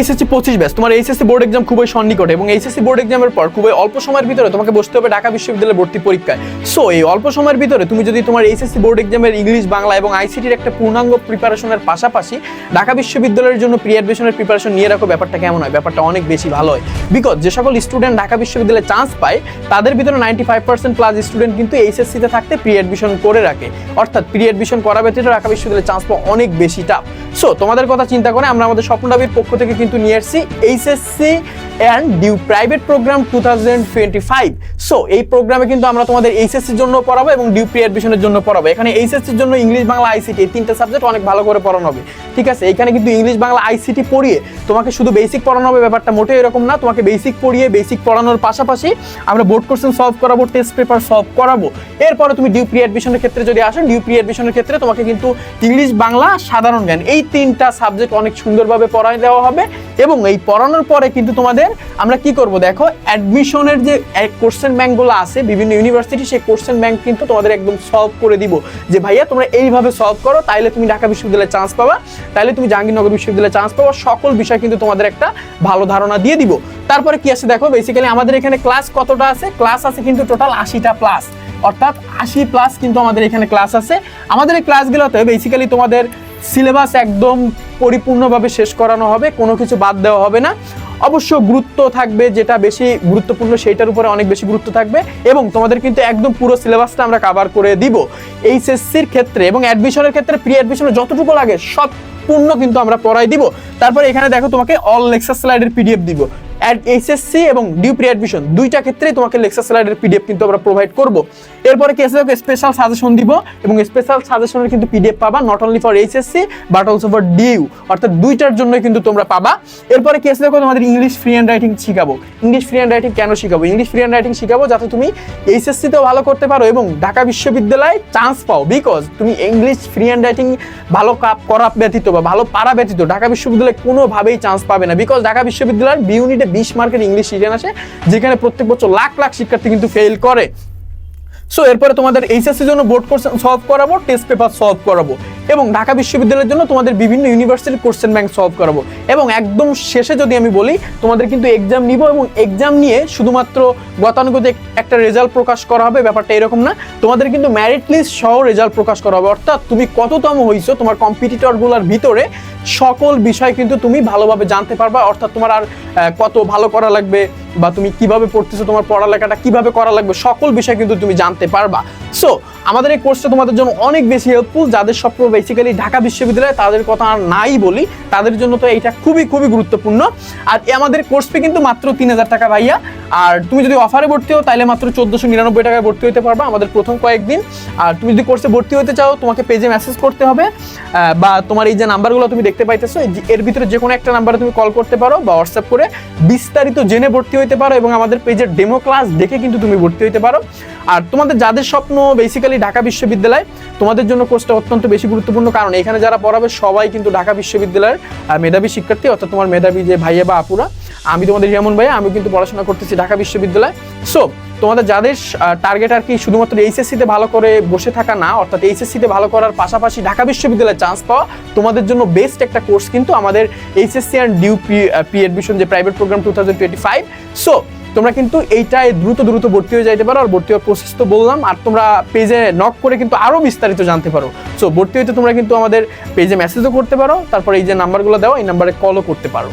HSC পঁচিশ ব্যাস তোমার এইচএসসি বোর্ড এক্সাম খুবই সন্নিকটে এবং এইচএসসি বোর্ড এক্সামের পর খুবই অল্প সময়ের ভিতরে তোমাকে বসতে হবে ঢাকা বিশ্ববিদ্যালয়ের ভর্তি পরীক্ষায়। সো এই অল্প সময়ের ভিতরে তুমি যদি তোমার এইচএসসি বোর্ড এক্সামের ইংলিশ বাংলা এবং আইসিটির একটা পূর্ণাঙ্গ প্রিপারেশনের পাশাপাশি ঢাকা বিশ্ববিদ্যালয়ের জন্য প্রি অ্যাডমিশনের প্রিপারেশন নিয়ে রাখো, ব্যাপারটা কেমন হয়? ব্যাপারটা অনেক বেশি ভালো হয়। বিকজ যে সকল স্টুডেন্ট ঢাকা বিশ্ববিদ্যালয়ে চান্স পায়, তাদের ভিতরে ninety five percent plus student কিন্তু এইচএসসিতে থাকতে প্রি অ্যাডমিশন করে রাখে। অর্থাৎ প্রি অ্যাডমিশন করা ব্যতীত ঢাকা বিশ্ববিদ্যালয়ে চান্স পাওয়া অনেক বেশি টাফ সো তোমাদের কথা চিন্তা করে আমরা আমাদের স্বপ্নদাবির পক্ষ থেকে কিন্তু নিয়ে এসেছি HSC and DU private program two thousand twenty five so এই প্রোগ্রামে কিন্তু আমরা তোমাদের এইচএসসির জন্য পড়াবো এবং ডিউ প্রি জন্য পড়াবো। এখানে এইচএসসির জন্য ইংলিশ বাংলা আইসিটি এই তিনটা সাবজেক্ট অনেক ভালো করে পড়ানো হবে। ঠিক আছে? এখানে কিন্তু ইংলিশ বাংলা আইসিটি পড়িয়ে তোমাকে শুধু বেসিক পড়ানো হবে, ব্যাপারটা মোটেই এরকম না। তোমাকে বেসিক পড়িয়ে বেসিক পড়ানোর পাশাপাশি আমরা বোর্ড কোশ্চেন সলভ করাবো টেস্ট পেপার সলভ করাবো। এরপরে তুমি ডিউ প্রি ক্ষেত্রে যদি আসো ডিউ প্রি ক্ষেত্রে তোমাকে কিন্তু ইংলিশ বাংলা, সাধারণ জ্ঞান এই তিনটা সাবজেক্ট অনেক সুন্দরভাবে পড়ায় দেওয়া হবে। এবং এই পড়ানোর পরে কিন্তু তোমাদের আমরা কি করব? দেখো অ্যাডমিশনের যে কোশ্চেন ব্যাংকগুলো আছে, বিভিন্ন ইউনিভার্সিটি সেই কোশ্চেন ব্যাংক কিন্তু তোমাদের একদম সলভ করে দিব যে, ভাইয়া, তোমরা এইভাবে সলভ করো, তাইলে তুমি ঢাকা বিশ্ববিদ্যালয়ে চান্স পাবা, তাইলে তুমি জাহাঙ্গীরনগর বিশ্ববিদ্যালয়ে চান্স পাবা। সকল বিষয় কিন্তু তোমাদের একটা ভালো ধারণা দিয়ে দিব। তারপরে কি আছে দেখো বেসিক্যালি আমাদের এখানে ক্লাস কতটা আছে? ক্লাস আছে কিন্তু টোটাল আশিটা প্লাস অর্থাৎ আশি প্লাস কিন্তু আমাদের এখানে ক্লাস আছে। আমাদের এই ক্লাসগুলোতে বেসিক্যালি তোমাদের সিলেবাস একদম পরিপূর্ণভাবে শেষ করানো হবে, কোনো কিছু বাদ দেওয়া হবে না। অবশ্য গুরুত্ব থাকবে, যেটা বেশি গুরুত্বপূর্ণ সেইটার উপরে অনেক বেশি গুরুত্ব থাকবে এবং তোমাদের কিন্তু একদম পুরো সিলেবাসটা আমরা কাভার করে দিব। এইচএসসির ক্ষেত্রে এবং অ্যাডমিশনের ক্ষেত্রে প্রি অ্যাডমিশনের যতটুকু লাগে সব পূর্ণ কিন্তু আমরা পড়াই দিব। তারপর এখানে দেখো তোমাকে অল লেকচার স্লাইডের পিডিএফ দিব। এইচএসসি এবং ডিউ প্রি অ্যাডমিশন দুইটা ক্ষেত্রেই তোমাকে লেকচার স্লাইডের পিডিএফ কিন্তু আমরা প্রোভাইড করব। এরপরে কি আছে? স্পেশাল সাজেশন দিব এবং স্পেশাল সাজেশনের কিন্তু পিডিএফ পাবা not only for HSC but also for DU অর্থাৎ দুইটার জন্যই কিন্তু তোমরা পাবা। এরপরে কি আছে? দেখো, তোমাদের ইংলিশ ফ্রি হ্যান্ড রাইটিং শিখাবো। ইংলিশ ফ্রি হ্যান্ড রাইটিং কেন শিখাবো? ইংলিশ ফ্রি হ্যান্ড রাইটিং শিখাবো যাতে তুমি এইচএসসিতেও ভালো করতে পারো এবং ঢাকা বিশ্ববিদ্যালয়ে চান্স পাও। বিকজ তুমি ইংলিশ ফ্রি হ্যান্ড রাইটিং ভালো কাপ, করা ব্যতীত বা ভালো পারা ব্যতীত ঢাকা বিশ্ববিদ্যালয়ে কোনোভাবেই চান্স পাবে না। বিকজ ঢাকা বিশ্ববিদ্যালয়ের বি ইউনিটে বিশ মার্কের ইংলিশ রিটেন আসে, যেখানে প্রত্যেক বছর লাখ লাখ শিক্ষার্থী কিন্তু ফেল করে। সো এরপরে তোমাদের এইচএসসির জন্য বোর্ড কোশ্চেন সলভ করাবো টেস্ট পেপার সলভ করাবো, এবং ঢাকা বিশ্ববিদ্যালয়ের জন্য তোমাদের বিভিন্ন ইউনিভার্সিটির কোশ্চেন ব্যাংক সলভ করাবো। এবং একদম শেষে যদি আমি বলি, তোমাদের কিন্তু এক্সাম নিব এবং এক্সাম নিয়ে শুধুমাত্র গতানুগতিক একটা রেজাল্ট প্রকাশ করা হবে, ব্যাপারটা এরকম না। তোমাদের কিন্তু ম্যারিট লিস্ট সহ রেজাল্ট প্রকাশ করা হবে। অর্থাৎ তুমি কততম হইছো, তোমার কম্পিটিটরগুলোর ভিতরে সকল বিষয় কিন্তু তুমি ভালোভাবে জানতে পারবা। অর্থাৎ তোমার আর কত ভালো করা লাগবে বা তুমি কীভাবে পড়তেছো, তোমার পড়ালেখাটা কীভাবে করা লাগবে, সকল বিষয় কিন্তু তুমি জানতে পারবা। সো আমাদের এই কোর্সটা তোমাদের জন্য অনেক বেশি হেল্পফুল যাদের স্বপ্ন বেসিক্যালি ঢাকা বিশ্ববিদ্যালয় তাদের কথা আর নাই বলি, তাদের জন্য তো এইটা খুবই খুবই গুরুত্বপূর্ণ। আর আমাদের কোর্স ফি কিন্তু মাত্র তিন হাজার টাকা ভাইয়া। আর তুমি যদি অফারে ভর্তি হও তাহলে মাত্র চোদ্দোশো নিরানব্বই টাকায় ভর্তি হতে পারবা আমাদের প্রথম কয়েকদিন। আর তুমি যদি কোর্সে ভর্তি হতে চাও, তোমাকে পেজে মেসেজ করতে হবে। বা তোমার এই যে নাম্বারগুলো তুমি দেখতে পাইতেছো এর ভিতরে যে কোনো একটা নাম্বারে তুমি কল করতে পারো বা হোয়াটসঅ্যাপ করে বিস্তারিত জেনে ভর্তি হতে পারো এবং আমাদের পেজের ডেমো ক্লাস দেখে কিন্তু তুমি ভর্তি হতে পারো। আর তোমাদের যাদের স্বপ্ন বেসিক্যালি ঢাকা বিশ্ববিদ্যালয়, তোমাদের জন্য কোর্সটা অত্যন্ত বেশি গুরুত্বপূর্ণ, কারণ এখানে যারা পড়াবে সবাই কিন্তু ঢাকা বিশ্ববিদ্যালয়ের মেধাবী শিক্ষার্থী, অর্থাৎ তোমার মেধাবী যে ভাইয়া বা আপুরা। আমি তোমাদের যেমন ভাইয়া আমি কিন্তু পড়াশোনা করতেছি ঢাকা বিশ্ববিদ্যালয়। সো তোমাদের যাদের টার্গেট আর কি শুধুমাত্র এইচএসসিতে ভালো করে বসে থাকা না, অর্থাৎ এইচএসসিতে ভালো করার পাশাপাশি ঢাকা বিশ্ববিদ্যালয়ে চান্স পাওয়া, তোমাদের জন্য বেস্ট একটা কোর্স কিন্তু আমাদের HSC and DU pre admission যে private program two thousand twenty five so তোমরা কিন্তু এইটায় দ্রুত দ্রুত ভর্তি হয়ে যাইতে পারো, আর ভর্তি হওয়ার প্রসেস তো বললাম, আর তোমরা পেজে নক করে কিন্তু আরও বিস্তারিত জানতে পারো। সো ভর্তি হইতে তোমরা কিন্তু আমাদের পেজে মেসেজও করতে পারো, তারপর এই যে নাম্বারগুলো দেওয়া, এই নাম্বারে কলও করতে পারো।